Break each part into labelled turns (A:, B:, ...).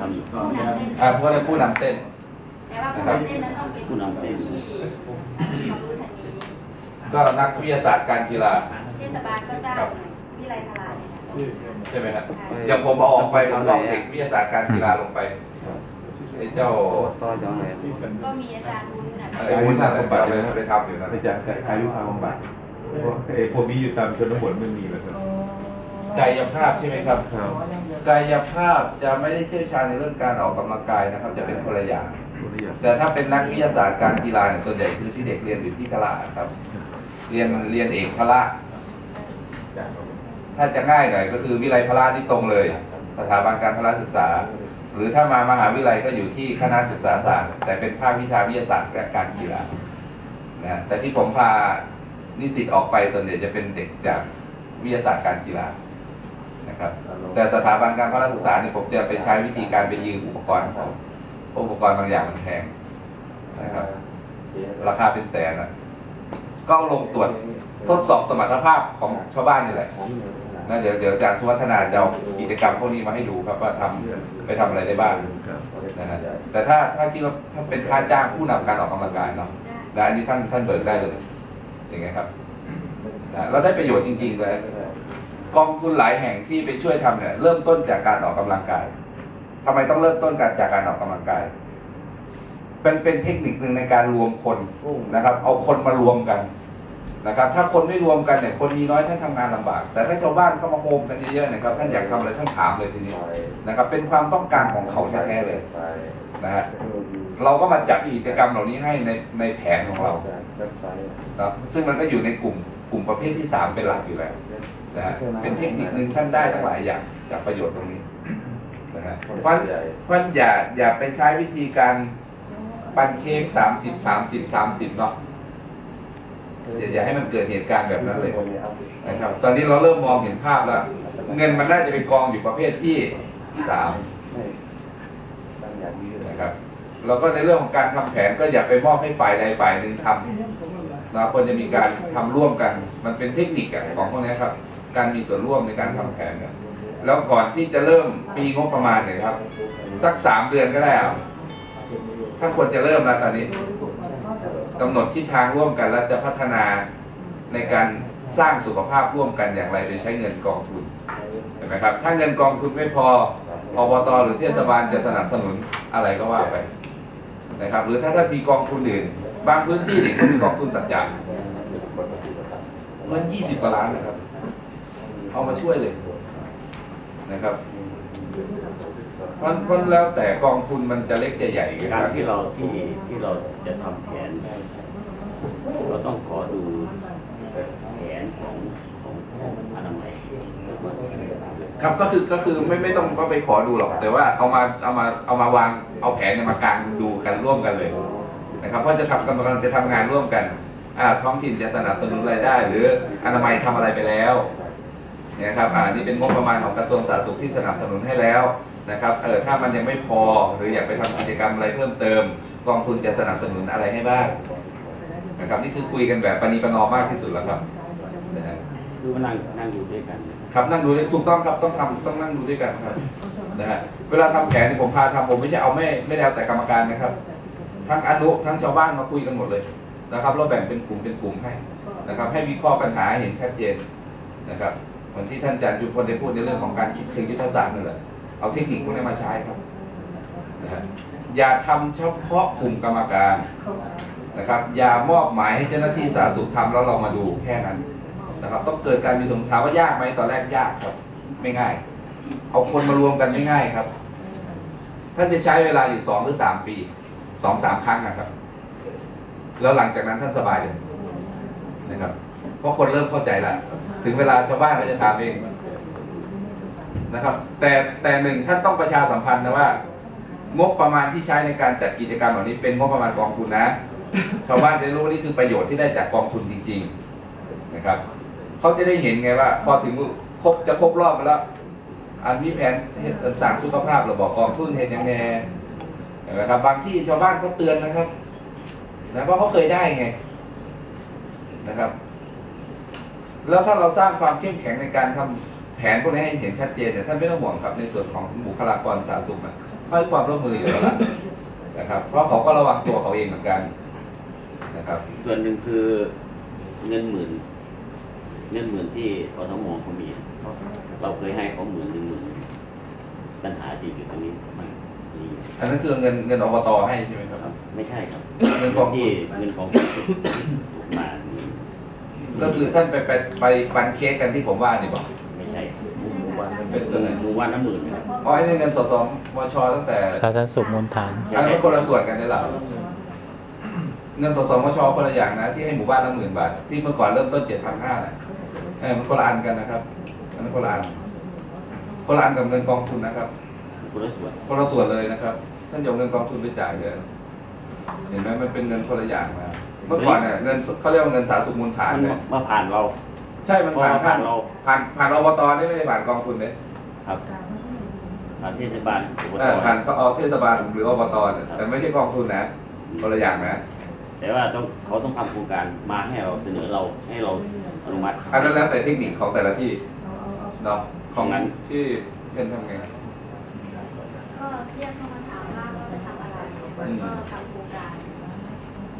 A: ทำ
B: ผู้นำเต้น
C: อ่าเพราะในผู้นำเต้น
B: แต่ว่าผู้นำเต้นนั้นต้องเป็น
A: ผู้นำเต้น
B: ที่ความรู้ทางนี้
C: ก็นักวิทยาศาสตร์การกีฬา
B: เทศบาลก็จ้างวิไลพลาเนี่ยนะ
C: ใช่ไหมครับอย่างผมเอาออกไปผมเอาเด็กวิทยาศาสตร์การกีฬาลงไปไอ้เจ้า
A: ต่อจังเลย
B: ก็มีอาจารย์บุญนะ
C: อะไร
D: ไอ้วุ้น
C: นะ
D: น่ะผมไปไปทำอยู่นะไปจะขายลูกค้าบำบัดพวกไอ้พวกนี้อยู่ตามชนบทไม่มีแล้วครับ
C: กายภาพใช่ไหมครับ
D: ครับ
C: กายภาพจะไม่ได้เชี่ยวชาญในเรื่องการออกกำลังกายนะครับ จะเป็นคนละอย่าง
D: ตัวนี้อย่าง
C: แต่ถ้าเป็นนักวิทยาศาสตร์การกีฬาเนี่ยส่วนใหญ่คือที่เด็กเรียนอยู่ที่พละครับ เรียนเรียนเอกพละถ้าจะง่ายหน่อยก็คือวิไลพละนี่ตรงเลย สถาบันการพละศึกษา หรือถ้ามามหาวิทยาลัยก็อยู่ที่คณะศึกษาศาสตร์ แต่เป็นภาควิชาวิทยาศาสตร์และการกีฬานะแต่ที่ผมพานิสิตออกไปส่วนใหญ่จะเป็นเด็กจากวิทยาศาสตร์การกีฬา นะครับ แต่สถาบันการพละศึกษานี่ผมจะไปใช้วิธีการไปยืมอุปกรณ์ของอุปกรณ์บางอย่างมันแพงนะครับ ราคาเป็นแสนอะ ก็เอาลงตรวจทดสอบสมรรถภาพของชาวบ้านนี่แหละนะเดี๋ยวเดี๋ยวอาจารย์สุวัฒนาจะเอากิจกรรมพวกนี้มาให้ดูครับว่าทำไปทำอะไรได้บ้าง
D: ครับ
C: นะฮะแต่ถ้าถ้าคิดว่าถ้าเป็นค่าจ้างผู้นำการออกกำลังกายเนาะนะอันนี้ท่านท่านเบิกได้เลยอย่างไงครับนะเราได้ประโยชน์จริงๆเลย กองทุนหลายแห่งที่ไปช่วยทำเนี่ยเริ่มต้นจากการออกกำลังกายทำไมต้องเริ่มต้นการจากการออกกำลังกายเป็นเป็นเทคนิคหนึ่งในการรวมคนนะครับ เอาคนมารวมกันนะครับ ถ้าคนไม่รวมกันเนี่ยคนมีน้อยท่านทำงานลำบาก แต่ถ้าชาวบ้านเข้ามาโฮมกันเยอะๆเนะครับท่านอยากทำอะไรท่านถามเลยทีนี้นะครับ เป็นความต้องการของเขาแท้ๆเลยนะฮะเราก็มาจัดกิจกรรมเหล่านี้ให้ในในแผนของเราครับซึ่งมันก็อยู่ในกลุ่มกลุ่มประเภทที่สามเป็นหลักอยู่แล้ว นะฮะเป็นเทคนิคหนึ่งท่านได้ทั้งหลายอย่างจากประโยชน์ตรงนี้นะฮะเพราะฉะนั้นเพราะฉะนั้นอย่าอย่าไปใช้วิธีการปั้นเค้กสามสิบสามสิบสามสิบเนาะอย่าอย่าให้มันเกิดเหตุการณ์แบบนั้นเลยนะครับ ตอนนี้เราเริ่มมองเห็นภาพแล้ว เงินมันน่าจะไปกองอยู่ประเภทที่สามนะครับแล้วก็ในเรื่องของการทำแผนก็อย่าไปมอบให้ฝ่ายใดฝ่ายหนึ่งทำนะควรจะมีการทำร่วมกัน มันเป็นเทคนิคอะของพวกนี้ครับ การมีส่วนร่วมในการทำแผนเนี่ยแล้วก่อนที่จะเริ่มปีงบประมาณเนี่ยครับ สักสามเดือนก็ได้เอาถ้าควรจะเริ่มแล้วตอนนี้กำหนดทิศทางร่วมกันแล้วจะพัฒนาในการสร้างสุขภาพร่วมกันอย่างไรโดยใช้เงินกองทุนเห็นไหมครับ ถ้าเงินกองทุนไม่พออบตหรือเทศบาลจะสนับสนุนอะไรก็ว่าไปนะครับ หรือถ้าท่านมีกองทุนอื่น บางพื้นที่เนี่ยเขามีกองทุนสัจจะเงินยี่สิบกว่าล้านนะครับ เอามาช่วยเลยนะครับเพราะเพราะแล้วแต่กองทุนมันจะเล็กจะใหญ่
A: การที่เราที่ที่เราจะทำแผน เราต้องขอดูแผนของของของอนามัย
C: ครับก็คือก็คือไม่ไม่ต้องก็ไปขอดูหรอก แต่ว่าเอามาเอามาเอามาวางเอาแผนเนี่ยมากางดูกันร่วมกันเลยนะครับเพราะจะทำกำลังจะทำงานร่วมกันอ่าท้องถิ่นจะสนับสนุนรายได้ หรืออนามัยทำอะไรไปแล้วเนี่ยครับอ่านี่เป็นงบประมาณของกระทรวงสาธารณสุขที่สนับสนุนให้แล้วนะครับเออถ้ามันยังไม่พอหรืออยากไปทำกิจกรรมอะไรเพิ่มเติม กองทุนจะสนับสนุนอะไรให้บ้างนะครับนี่คือคุยกันแบบปณีประนอมมากที่สุดแล้วครับนะฮะ
A: คือมานั่งนั่งอยู่ด้วยกัน
C: ครับนั่งดูด้วยถูกต้องครับต้องทำต้องนั่งดูด้วยกันครับนะฮะเวลาทำแผนเนี่ยผมพาทำผมไม่ใช่เอาไม่ไม่ได้เอาแต่กรรมการนะครับ ทั้งอนุทั้งชาวบ้านมาคุยกันหมดเลยนะครับเราแบ่งเป็นกลุ่มเป็นกลุ่มให้นะครับ ให้วิเคราะห์ปัญหาให้เห็นชัดเจนนะครับเห มือนที่ท่านอาจารย์จุพลได้พูดในเรื่องของการคิดเชิงยุทธศาสตร์นั่นแหละเอาเทคนิคพวกนี้มาใช้ครับนะฮะอย่าทำเฉพาะกลุ่มกรรมการนะครับ อย่ามอบหมายให้เจ้าหน้าที่สาธารณสุขทำแล้วเรามาดูแค่นั้นนะครับ ต้องเกิดการมีสงครามว่ายากไหมตอนแรกยากครับ ไม่ง่าย เอาคนมารวมกันไม่ง่ายครับ ท่านจะใช้เวลาอยู่สองหรือสามปีสองสามครั้งนะครับ แล้วหลังจากนั้นท่านสบายเลยนะครับ เพราะคนเริ่มเข้าใจแล้ว ถึงเวลาชาวบ้านก็จะถามเองนะครับ แต่แต่หนึ่งท่านต้องประชาสัมพันธ์นะว่า งบประมาณที่ใช้ในการจัดกิจกรรมเหล่านี้เป็นงบประมาณกองทุนนะชาวบ้านจะรู้ว่านี่คือประโยชน์ที่ได้จากกองทุนจริง ๆนะครับเขาจะได้เห็นไงว่า พอถึงครบจะครบรอบมาแล้ว อันมีแผนสั่งสุขภาพเราบอกกองทุนเห็นยังไงนไหมครับบางที่ชาวบ้านเขาเตือนนะครับนะเพราะเขาเคยได้ไงนะครับ แล้วถ้าเราสร้างความเข้มแข็งในการทำแผนพวกนี้ให้เห็นชัดเจนเนี่ยท่านไม่ต้องห่วงครับในส่วนของบุคลากรสาธารณสุขอะเขาให้ความร่วมมืออยู่แล้วล่ะนะครับ เพราะเขาก็ระวังตัวเขาเองเหมือนกันนะครับ
A: ส่วนหนึ่งคือเงินหมื่น เงินหมื่นที่อสมเขามีเราเคยให้เขาหมื่นหนึ่งหมื่นปัญหาจริงอยู่ตรงนี้มันมี
C: อันนั้นคือเงินเงินอบตให้ใช่ไหมครับ
A: ครับไม่ใช่ครับ
C: เงินกองทุ
A: ที่
C: น
A: เงินของมานี่
C: ก็คือท่านไปไปไปปันเค้กกันที่ผมว่านี่บอก
A: ไม่ใช่ครับหมู่บ้าน
C: เป็นเงินอะไร
A: หมู่บ้านน้ำหมื่นนะครับ
C: อ๋อไอ้นี่เงินสสมชตั้งแต่
E: สาธารณสุขมูลฐาน
C: อันนั้นคนละส่วนกันได้หรอเงินสสมชคนละอย่างนะที่ให้หมู่บ้านละหมื่นบาทที่เมื่อก่อนเริ่มต้นเจ็ดพันห้าน่ะเออมันคนละอันกันนะครับอันนั้นคนละอันคนละอันกับเงินกองทุนนะครับ
A: คนละส่วน
C: คนละส่วนเลยนะครับท่านจะเอาเงินกองทุนไปจ่ายเลยเห็นไหมมันเป็นเงินคนละอย่างนะ เมื่อก่อนเนี่ยเงินเขาเรียกว่าเงินสาธารณสุขมูลฐาน
A: มัน
C: เนี่ย
A: มาผ่านเรา
C: ใช่มันผ่าน
A: เพราะว่า
C: ผ่าน
A: ผ่านเรา
C: ผ่านผ่านอบตนี่ไม่ได้ผ่านกองทุนเลย
A: ครับผ่านเทศบาลอบต
C: เออผ่านก็เอาเทศบาลหรืออบตเนี่ยแต่ไม่ใช่กองทุนนะคนละอย่างนะ
A: แต่ว่าต้องเขาต้องทำโครงการมาให้เราเสนอเราให้เราอนุมัติ
C: อันนั้นแล้วแต่เทคนิคของแต่ละที่เนาะของ
A: งั้น
C: ที่เป็นทำไง
B: ก็เรียกเข้ามาถามว่าเราจะทำอะไรแล้วก็ทำโครงการที่เขา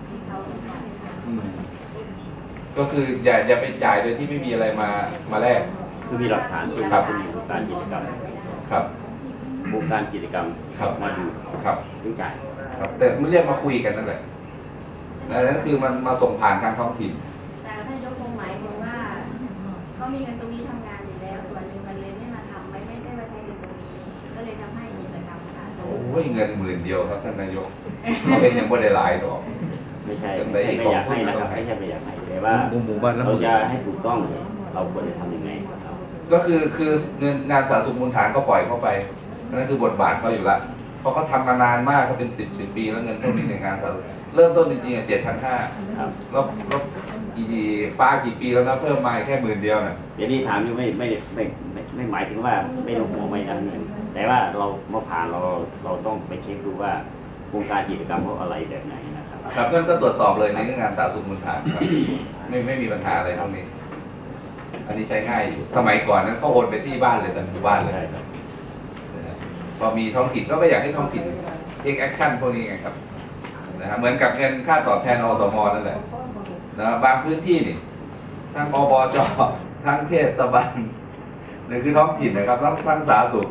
B: ต้ องการ
C: อืมก็คืออย่าอย่าไปจ่ายโดยที่ไม่มีอะไรมามาแลก
A: คือมีหลักฐานคือ
C: ครับ
A: เป็นโครงการกิจกรรม
C: ครับ
A: โครงการกิจกรรม
C: ครับ
A: มาดู
C: ครับ
A: ถึงจ่าย
C: ครับ แต่ไม่เรียกมาคุยกันนั่นแหละนั่นคือมันมาส่งผ่านทางท้องถิ่น
B: แต่ท่านยกทรงหมายถึงว่าเขามีเงินตรงนี้ทำงานอยู่แล้ว ส่วนหนึ่งมันเลยไม่มาทำไม่ไม่ได้มาใช้เงินตรงนี้ ก็เลยทำให้กิจกรรมขาด
C: โอ้ยเงินหมื่นเดียวครับท่านนายกเขาเป็นยังบ่ได้หลายดอก
A: ไม่ใช่
C: เป็น
A: ไม่ใช่
C: ไป
A: ไม่อยากให้
C: ของ
A: นะครับ
C: ผู้
A: ไม่ใช่ไม่อยากให้แต่ว่า
D: หมู่หมู่บ้านละห
A: เรา
D: มื่น
A: จะให้ถูกต้องเราควรจะทำยังไงครับ
C: ก็คือคือเงินงานสาธารณสุขมูลฐานก็ปล่อยเข้าไปนั่นคือบทบาทเขาอยู่ละเพราะเขาทำมานานมากเขาเป็นสิบสิบปีแล้วเงินพวกนี้ในงานสาธารณสุขเริ่มต้นจริงๆอะเจ็ดพันห้า
A: ครับ
C: แล้วแล้วกี่ฟ้ากี่ปีแล้วนะเพิ่มมาแค่หมื่นเดียวน่ะ
A: เดี๋ยวนี้ถามอยู่ไม่ไม่ไม่ไม่ไม่หมายถึงว่าไม่ลงหัวไม่ดันเงินแต่ว่าเรามาผ่านเราเราต้องไปเช็คดูว่า โครงการกิจกรรมเขาอะไรแบบไหนนะครับ
C: ครับนั่นก็ตรวจสอบเลยในงานสาธารณสุขมูลฐานครับ ไม่ไม่มีปัญหาอะไรตรงนี้ อันนี้ใช้ง่ายอยู่ สมัยก่อนนั้นเขาโอนไปที่บ้านเลยแต่หมู่บ้านเลย
A: ใช่ครับ
C: นะครับพอมีท้องถิ่นก็ไม่อยากให้ท้องถิ่นเทคแอคชั่นพวกนี้ไงครับนะครับเหมือนกับเงินค่าตอบแทนอสมนั่นแหละนะบางพื้นที่นี่ทั้งอบจทั้งเทศบาลนี่คือท้องถิ่นนะครับทั้งทั้งสาธารณสุข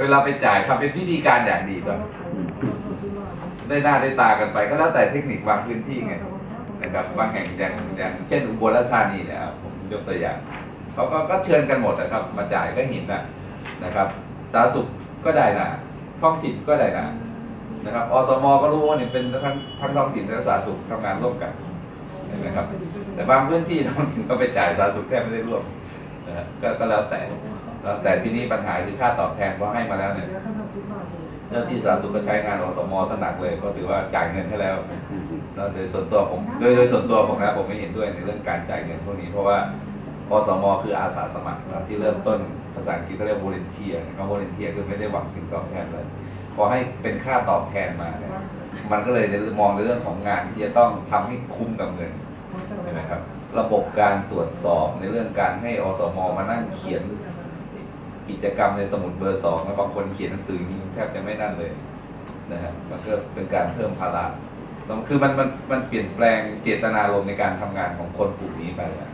C: เวลาไปจ่ายทำเป็นพิธีการอย่างดีก่อน ได้หน้าได้ตากันไป ก็แล้วแต่เทคนิคบางพื้นที่ไงนะครับบางแห่งอย่างอย่างเช่นอุบลราชธานีเนี่ยครับผมยกตัวอย่างเขาก็ก็เชิญกันหมดนะครับ มาจ่ายก็เห็นนะนะครับ สาธารณสุขก็ได้นะท้องถิ่นก็ได้นะนะครับอสมก็รู้ว่าเนี่ยเป็นทั้งทั้งท้องถิ่นและสาธารณสุขทำงานร่วมกันเห็นไหมครับ แต่บางพื้นที่ท้องถิ่นก็ไปจ่ายสาธารณสุขแทบไม่ได้ร่วมนะฮะก็ก็แล้วแต่แล้วแต่ที่นี้ปัญหาคือค่าตอบแทนเพราะให้มาแล้วเนี่ย เจ้าที่สาธารณสุขก็ใช้งานอสมสนักเลยก็ถือว่าจ่ายเงินให้แล้ว
A: อืม
C: แล้วโดยส่วนตัวผมโดยโดยส่วนตัวผมนะผมไม่เห็นด้วยในเรื่องการจ่ายเงินพวกนี้เพราะว่าอสมคืออาสาสมัครนะครับที่เริ่มต้นภาษาอังกฤษเขาเรียก volunteer นะครับ volunteer คือไม่ได้หวังสิ่งตอบแทนเลยพอให้เป็นค่าตอบแทนมาเนี่ยมันก็เลยมองในเรื่องของงานที่จะต้องทำให้คุ้มกับเงินใช่ไหมครับ ระบบการตรวจสอบในเรื่องการให้อสมมานั่งเขียน กิจกรรมในสมุดเบอร์สองแล้วบางคนเขียนหนังสือนี่แทบจะไม่นั่นเลยนะฮะมันก็เป็นการเพิ่มภาระล้วคือมันมันมันเปลี่ยนแปลงเจตนารมณ์ในการทำงานของคนกลุ่มนี้ไปอะ